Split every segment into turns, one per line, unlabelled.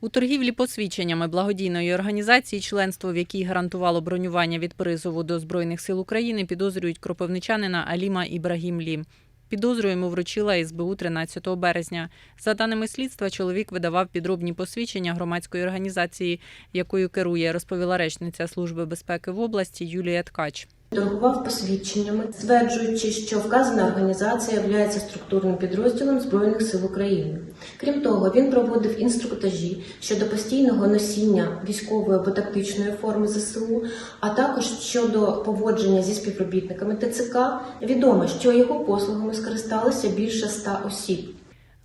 У торгівлі посвідченнями благодійної організації, членство в якій гарантувало бронювання від призову до Збройних сил України, підозрюють кропивничанина Аліма Ібрагімлі. Підозру йому вручила СБУ 13 березня. За даними слідства, чоловік видавав підробні посвідчення громадської організації, якою керує, розповіла речниця Служби безпеки в області Юлія Ткач.
Торгував посвідченнями, стверджуючи, що вказана організація є структурним підрозділом Збройних сил України. Крім того, він проводив інструктажі щодо постійного носіння військової або тактичної форми ЗСУ, а також щодо поводження зі співробітниками ТЦК. Відомо, що його послугами скористалися більше ста осіб.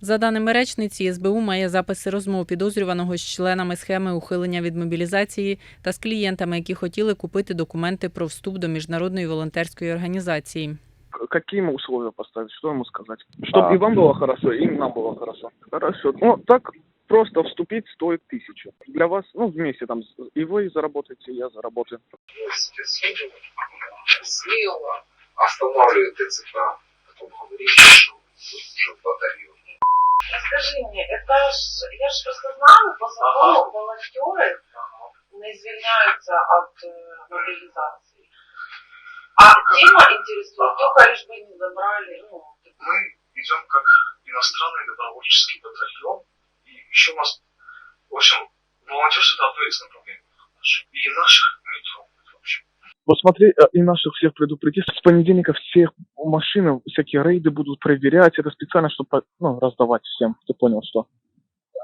За даними речниці, СБУ має записи розмов підозрюваного з членами схеми ухилення від мобілізації та з клієнтами, які хотіли купити документи про вступ до міжнародної волонтерської організації.
К- Какие ему условия поставить? Что ему сказать? Чтобы
А.
и вам было хорошо, и нам было хорошо. Хорошо. Ну, так просто вступить стоит тысячу. Для вас, ну, вместе там, с- и вы заработаете, и я заработаю.
спецслужбы смело останавливает ТЦК, потом говорит, что
по закону волонтеры не звільняються от э, мобилизации. А тема интересует только лишь бы не забрали, ну,
Мы идем как иностранный добровольческий батальон, и еще у нас, в общем, волонтерство это одно из направлений наших. И наших не трогают вообще.
Вот смотри, э, и наших всех предупреди. С понедельника всех машин, всякие рейды будут проверять. Это специально, чтобы ну, раздавать всем. Ты понял, что?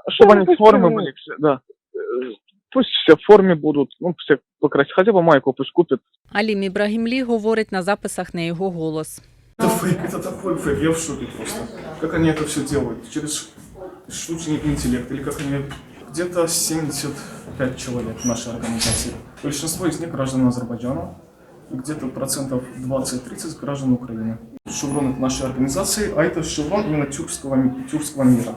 Чтобы они в форме были все, да. Э, Пусть все в форме будут, ну, все покрасить. Хотя бы майку пусть купят.
Алім Ібрагімлі говорить на записах не його голос.
Это фейк, это такой фейк, я в шоке просто. Как они это все делают? Через штучный интеллект или как они... Где-то 75 человек в нашей организации. Большинство из них граждан Азербайджана, и где-то процентов 20-30 граждан Украины. Шеврон это нашей организации, а это шеврон именно тюркского, ми- тюркского мира.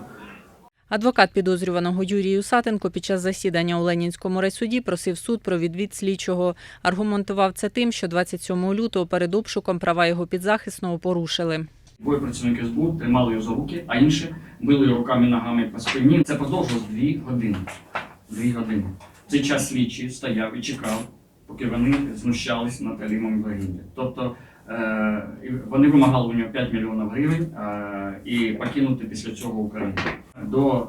Адвокат підозрюваного Юрій Усатенко під час засідання у Ленінському райсуді просив суд про відвід слідчого. Аргументував це тим, що 27 лютого перед обшуком права його підзахисного порушили.
Двоє працівників СБУ тримали його за руки, а інші били його руками ногами по спині. Це продовжилось дві години. Дві години. В цей час слідчий стояв і чекав, поки вони знущались над Алімом Ібрагімом. Тобто вони вимагали у нього 5 мільйонів гривень е, і покинути після цього Україну. До е,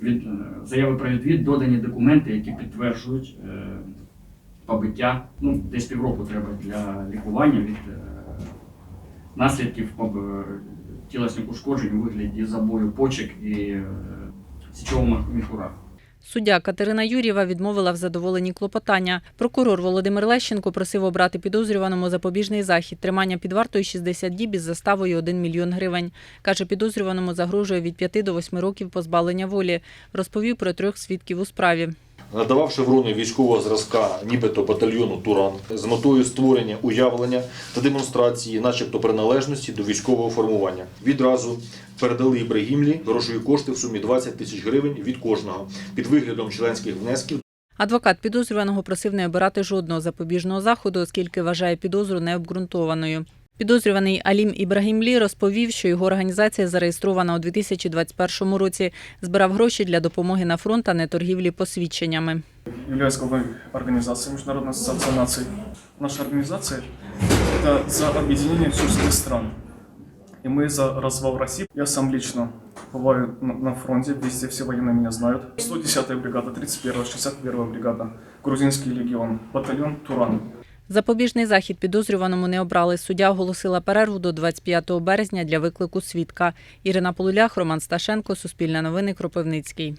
від, е, заяви про відвід додані документи, які підтверджують е, побиття. Ну, десь півроку треба для лікування від е, наслідків тілесних ушкоджень у вигляді забою почек і е, січового міхура.
Суддя Катерина Юрєва відмовила в задоволенні клопотання. Прокурор Володимир Лещенко просив обрати підозрюваному запобіжний захід тримання під вартою 60 діб із заставою 1 мільйон гривень. Каже, підозрюваному загрожує від 5 до 8 років позбавлення волі. Розповів про трьох свідків у справі.
Надавав шеврони військового зразка, нібито батальйону Туран з метою створення уявлення та демонстрації, начебто приналежності до військового формування. Відразу передали Ібрагімлі грошові кошти в сумі 20 тисяч гривень від кожного під виглядом членських внесків
Адвокат підозрюваного просив не обирати жодного запобіжного заходу, оскільки вважає підозру необґрунтованою. Підозрюваний Алім Ібрагімлі розповів, що його організація зареєстрована у 2021 році, збирав гроші для допомоги на фронт, а не торгівлі посвідченнями.
являюсь главой организации Международной ассоциации наций. Наша организация – это за объединение тюркских стран. И мы за развал России. Я сам лично бываю на, на фронте, везде все военные меня знают. 110-я бригада, 31-я, 61-я бригада, Грузинский легион, батальон Туран.
Запобіжний захід підозрюваному не обрали. Суддя оголосила перерву до 25 березня для виклику свідка. Ірина Полулях, Роман Сташенко, Суспільне новини, Кропивницький.